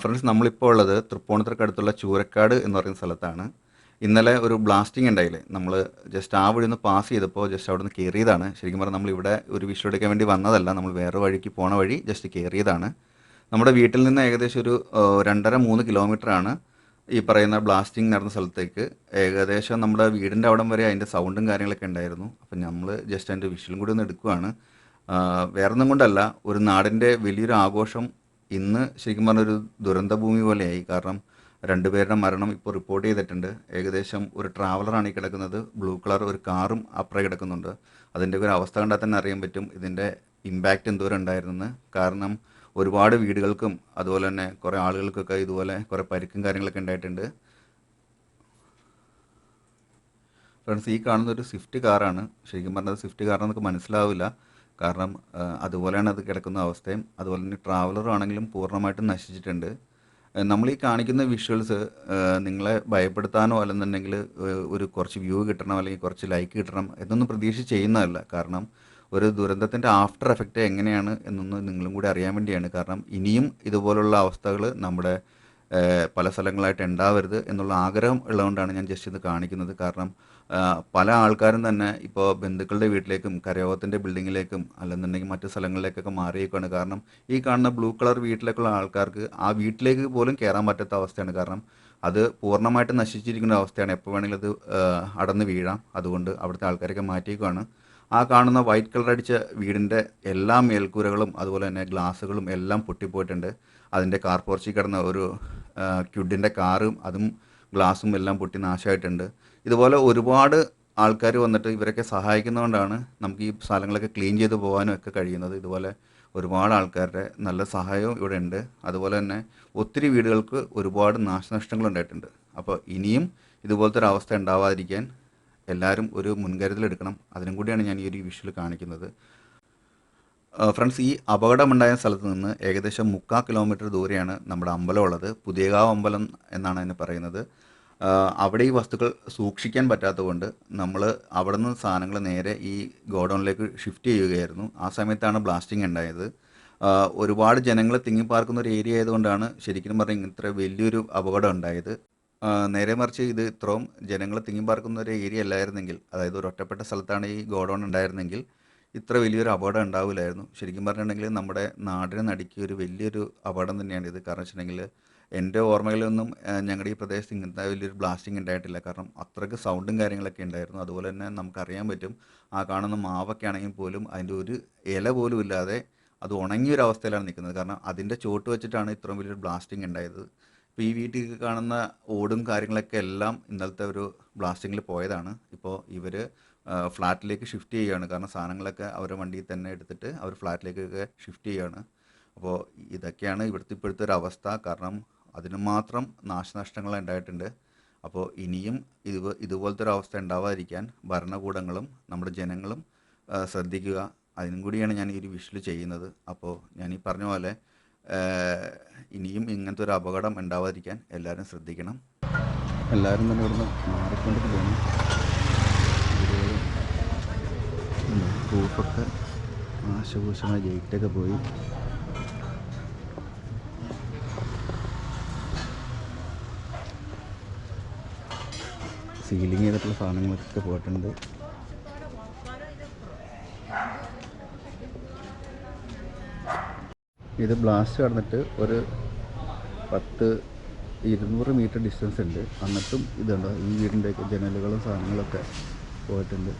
Friends നമ്മളിപ്പോൾ ഉള്ളത് തൃപ്പൂണിത്തറക്കടുത്തുള്ള ചൂരക്കാട് എന്ന് പറയുന്ന സ്ഥലത്താണ്. ഇന്നലെ ഒരു ബ്ലാസ്റ്റിംഗ് ഉണ്ടായില്ലേ? നമ്മൾ ജസ്റ്റ് ആ വഴി ഒന്ന് പാസ് ചെയ്തപ്പോൾ ജസ്റ്റ് അവിടെ നിന്ന് കയറിയതാണ് ശരിക്കും പറഞ്ഞാൽ നമ്മൾ ഇവിടെ ഒരു വിഷു എടുക്കാൻ വേണ്ടി വന്നതല്ല നമ്മൾ വേറെ വഴിക്ക് പോണ വഴി ജസ്റ്റ് കയറിയതാണ് നമ്മുടെ വീട്ടിൽ നിന്ന് ഏകദേശം ഒരു രണ്ടര മൂന്ന് കിലോമീറ്ററാണ് ഈ പറയുന്ന ബ്ലാസ്റ്റിംഗ് നടന്ന സ്ഥലത്തേക്ക്. ഏകദേശം നമ്മുടെ വീടിന്റെ അവിടം വരെ അതിന്റെ സൗണ്ടും കാര്യങ്ങളൊക്കെ ഉണ്ടായിരുന്നു. അപ്പം നമ്മൾ ജസ്റ്റ് അതിന്റെ വിഷ്വലും കൂടി ഒന്ന് എടുക്കുകയാണ് വേറെ ഒന്നും കൊണ്ടല്ല ഒരു നാടിന്റെ വലിയൊരു ആഘോഷം ഇന്ന് ശരിക്കും പറഞ്ഞൊരു ദുരന്തഭൂമി പോലെയായി. കാരണം രണ്ടുപേരുടെ മരണം ഇപ്പോൾ റിപ്പോർട്ട് ചെയ്തിട്ടുണ്ട്. ഏകദേശം ഒരു ട്രാവലറാണ് ഈ കിടക്കുന്നത്. ബ്ലൂ കളർ ഒരു കാറും അപ്പുറം കിടക്കുന്നുണ്ട്. അതിന്റെ ഒരു അവസ്ഥ കണ്ടാൽ തന്നെ അറിയാൻ പറ്റും. ഇതിന്റെ ഇമ്പാക്റ്റ് എന്തോരം ഉണ്ടായിരുന്നെന്ന് കാരണം ഒരുപാട് വീടുകൾക്കും അതുപോലെ തന്നെ കുറേ ആളുകൾക്കൊക്കെ ഇതുപോലെ കുറേ പരിക്കും കാര്യങ്ങളൊക്കെ ഉണ്ടായിട്ടുണ്ട്. ഫ്രണ്ട്സ് ഈ കാണുന്ന ഒരു സ്വിഫ്റ്റ് കാറാണ് ശരിക്കും പറഞ്ഞത് സ്വിഫ്റ്റ് കാറാണെന്നൊക്കെ മനസ്സിലാവില്ല. കാരണം അതുപോലെയാണ് അത് കിടക്കുന്ന അവസ്ഥയും. അതുപോലെ തന്നെ ട്രാവലർ ആണെങ്കിലും പൂർണമായിട്ടും നശിച്ചിട്ടുണ്ട്. നമ്മൾ ഈ കാണിക്കുന്ന വിഷ്വൽസ് നിങ്ങളെ ഭയപ്പെടുത്താനോ അല്ലെന്നുണ്ടെങ്കിൽ ഒരു കുറച്ച് വ്യൂ കിട്ടണം അല്ലെങ്കിൽ കുറച്ച് ലൈക്ക് കിട്ടണം എന്നൊന്നും പ്രതീക്ഷിച്ച് ചെയ്യുന്നതല്ല. കാരണം ഒരു ദുരന്തത്തിന്റെ ആഫ്റ്റർ എഫക്റ്റ് എങ്ങനെയാണ് എന്നൊന്ന് നിങ്ങളും കൂടി അറിയാൻ വേണ്ടിയാണ്. കാരണം ഇനിയും ഇതുപോലുള്ള അവസ്ഥകൾ നമ്മുടെ പല സ്ഥലങ്ങളായിട്ട് ഉണ്ടാവരുത് എന്നുള്ള ആഗ്രഹം ഉള്ളതുകൊണ്ടാണ് ഞാൻ ജസ്റ്റ് ഇത് കാണിക്കുന്നത്. കാരണം പല ആൾക്കാരും തന്നെ ഇപ്പോൾ ബന്ധുക്കളുടെ വീട്ടിലേക്കും കരയോഗത്തിന്റെ ബിൽഡിങ്ങിലേക്കും അല്ലെന്നുണ്ടെങ്കിൽ മറ്റു സ്ഥലങ്ങളിലേക്കൊക്കെ മാറിയേക്കാണ് കാരണം ഈ കാണുന്ന ബ്ലൂ കളർ വീട്ടിലേക്കുള്ള ആൾക്കാർക്ക് ആ വീട്ടിലേക്ക് പോലും കയറാൻ പറ്റാത്ത അവസ്ഥയാണ്. കാരണം അത് പൂർണമായിട്ട് നശിച്ചിരിക്കുന്ന അവസ്ഥയാണ്. എപ്പോൾ വേണമെങ്കിലും അത് അടന്ന് വീഴാം. അതുകൊണ്ട് അവിടുത്തെ ആൾക്കാരൊക്കെ മാറ്റിയേക്കാണ് ആ കാണുന്ന വൈറ്റ് കളർ അടിച്ച വീടിന്റെ എല്ലാ മേൽക്കൂരകളും അതുപോലെ തന്നെ ഗ്ലാസ്സുകളും എല്ലാം പൊട്ടിപ്പോയിട്ടുണ്ട്. അതിന്റെ കാർ പോർച്ചിൽ കിടന്ന ഒരു ക്യുഡിന്റെ കാറും അതും ഗ്ലാസ്സും എല്ലാം പൊട്ടി നാശമായിട്ടുണ്ട്. ഇതുപോലെ ഒരുപാട് ആൾക്കാർ വന്നിട്ട് ഇവരൊക്കെ സഹായിക്കുന്നതുകൊണ്ടാണ് നമുക്ക് ഈ സ്ഥലങ്ങളൊക്കെ ക്ലീൻ ചെയ്ത് പോകാനും ഒക്കെ കഴിയുന്നത്. ഇതുപോലെ ഒരുപാട് ആൾക്കാരുടെ നല്ല സഹായവും ഇവിടെ ഉണ്ട്. അതുപോലെ തന്നെ ഒത്തിരി വീടുകൾക്ക് ഒരുപാട് നാശനഷ്ടങ്ങൾ ഉണ്ടായിട്ടുണ്ട് അപ്പോൾ ഇനിയും ഇതുപോലത്തെ ഒരു അവസ്ഥ ഉണ്ടാവാതിരിക്കാൻ എല്ലാവരും ഒരു മുൻകരുതൽ എടുക്കണം അതിനും കൂടിയാണ് ഞാൻ ഈ ഒരു വിഷ്വൽ കാണിക്കുന്നത്. ഫ്രണ്ട്സ് ഈ അപകടമുണ്ടായ സ്ഥലത്ത് നിന്ന് ഏകദേശം മുക്കാൽ കിലോമീറ്റർ ദൂരെയാണ് നമ്മുടെ അമ്പലം ഉള്ളത്. പുതിയകാവ് അമ്പലം എന്നാണ് അതിന് പറയുന്നത്. അവിടെ ഈ വസ്തുക്കൾ സൂക്ഷിക്കാൻ പറ്റാത്തതുകൊണ്ട് നമ്മൾ അവിടെ നിന്ന് സാധനങ്ങൾ നേരെ ഈ ഗോഡൗണിലേക്ക് ഷിഫ്റ്റ് ചെയ്യുകയായിരുന്നു. ആ സമയത്താണ് ബ്ലാസ്റ്റിംഗ് ഉണ്ടായത്. ഒരുപാട് ജനങ്ങൾ തിങ്ങിപ്പാർക്കുന്ന ഒരു ഏരിയ ആയതുകൊണ്ടാണ് ശരിക്കും പറഞ്ഞാൽ ഇത്ര വലിയൊരു അപകടം ഉണ്ടായത്. നേരെ മറിച്ച് ഇത് ഇത്രയും ജനങ്ങൾ തിങ്ങിപ്പാർക്കുന്ന ഒരു ഏരിയ അല്ലായിരുന്നെങ്കിൽ അതായത് ഒരു ഒറ്റപ്പെട്ട സ്ഥലത്താണ് ഈ ഗോഡൗൺ ഉണ്ടായിരുന്നെങ്കിൽ ഇത്ര വലിയൊരു അപകടം ഉണ്ടാവില്ലായിരുന്നു. ശരിക്കും പറഞ്ഞിട്ടുണ്ടെങ്കിൽ നമ്മുടെ നാടിനെ നടുക്കിയ ഒരു വലിയൊരു അപകടം തന്നെയാണ് ഇത്. കാരണം വെച്ചിട്ടുണ്ടെങ്കിൽ എന്റെ ഓർമ്മയിലൊന്നും ഞങ്ങളുടെ ഈ പ്രദേശത്ത് ഇങ്ങനത്തെ വലിയൊരു ബ്ലാസ്റ്റിംഗ് ഉണ്ടായിട്ടില്ല. കാരണം അത്രയ്ക്ക് സൗണ്ടും കാര്യങ്ങളൊക്കെ ഉണ്ടായിരുന്നു. അതുപോലെ തന്നെ നമുക്കറിയാൻ പറ്റും ആ കാണുന്ന മാവൊക്കെ ആണെങ്കിൽ പോലും അതിന്റെ ഒരു ഇല പോലും ഇല്ലാതെ അത് ഉണങ്ങിയ ഒരു അവസ്ഥയിലാണ് നിൽക്കുന്നത്. കാരണം അതിന്റെ ചുവട്ട് വെച്ചിട്ടാണ് ഇത്രയും വലിയൊരു ബ്ലാസ്റ്റിംഗ് ഉണ്ടായത്. ഇപ്പോൾ ഈ വീട്ടിൽ കാണുന്ന ഓടും കാര്യങ്ങളൊക്കെ എല്ലാം ഇന്നലത്തെ ഒരു ബ്ലാസ്റ്റിങ്ങിൽ പോയതാണ്. ഇപ്പോൾ ഇവർ ഫ്ലാറ്റിലേക്ക് ഷിഫ്റ്റ് ചെയ്യുകയാണ്. കാരണം സാധനങ്ങളൊക്കെ അവരുടെ വണ്ടിയിൽ തന്നെ എടുത്തിട്ട് അവർ ഫ്ലാറ്റിലേക്കൊക്കെ ഷിഫ്റ്റ് ചെയ്യുകയാണ്. അപ്പോൾ ഇതൊക്കെയാണ് ഇവിടുത്തെ ഇപ്പോഴത്തെ ഒരു അവസ്ഥ. കാരണം അതിന് മാത്രം നാശനഷ്ടങ്ങൾ ഉണ്ടായിട്ടുണ്ട്. അപ്പോൾ ഇനിയും ഇത് ഇതുപോലത്തെ ഒരു അവസ്ഥ ഉണ്ടാവാതിരിക്കാൻ ഭരണകൂടങ്ങളും നമ്മുടെ ജനങ്ങളും ശ്രദ്ധിക്കുക. അതിനും കൂടിയാണ് ഞാൻ ഈ ഒരു വിഷ്വൽ ചെയ്യുന്നത്. അപ്പോൾ ഞാൻ ഈ പറഞ്ഞ പോലെ ഇനിയും ഇങ്ങനത്തെ ഒരു അപകടം ഉണ്ടാവാതിരിക്കാൻ എല്ലാവരും ശ്രദ്ധിക്കണം. എല്ലാവരും തന്നെ ഇവിടുന്ന് മാറിക്കൊണ്ടിട്ട് പോകണം. റൂഫൊക്കെ നാശകോശമായ ഗേറ്റൊക്കെ പോയി. സീലിംഗ് ചെയ്തിട്ടുള്ള സാധനങ്ങളൊക്കെ പോയിട്ടുണ്ട്. ഇത് ബ്ലാസ്റ്റ് കടന്നിട്ട് ഒരു പത്ത് ഇരുന്നൂറ് മീറ്റർ ഡിസ്റ്റൻസ് ഉണ്ട്. എന്നിട്ടും ഇതുണ്ടോ? ഈ വീടിന്റെയൊക്കെ ജനലുകളും സാധനങ്ങളൊക്കെ പോയിട്ടുണ്ട്.